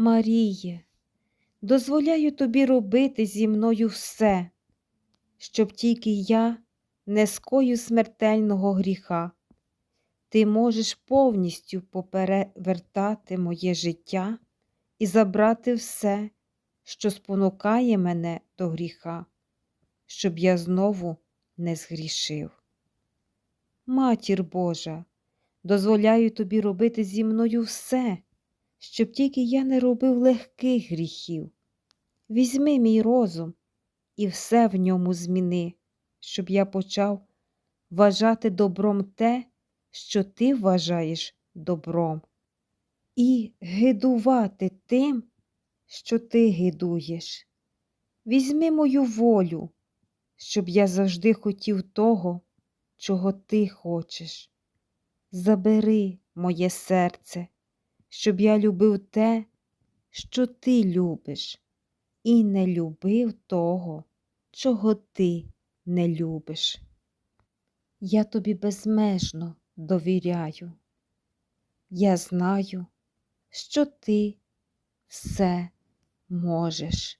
Маріє, дозволяю тобі робити зі мною все, щоб тільки я не скою смертельного гріха. Ти можеш повністю поперевертати моє життя і забрати все, що спонукає мене до гріха, щоб я знову не згрішив. Матір Божа, дозволяю тобі робити зі мною все, щоб тільки я не робив легких гріхів. Візьми мій розум і все в ньому зміни, щоб я почав вважати добром те, що ти вважаєш добром, і гидувати тим, що ти гидуєш. Візьми мою волю, щоб я завжди хотів того, чого ти хочеш. Забери моє серце, щоб я любив те, що ти любиш, і не любив того, чого ти не любиш. Я тобі безмежно довіряю. Я знаю, що ти все можеш.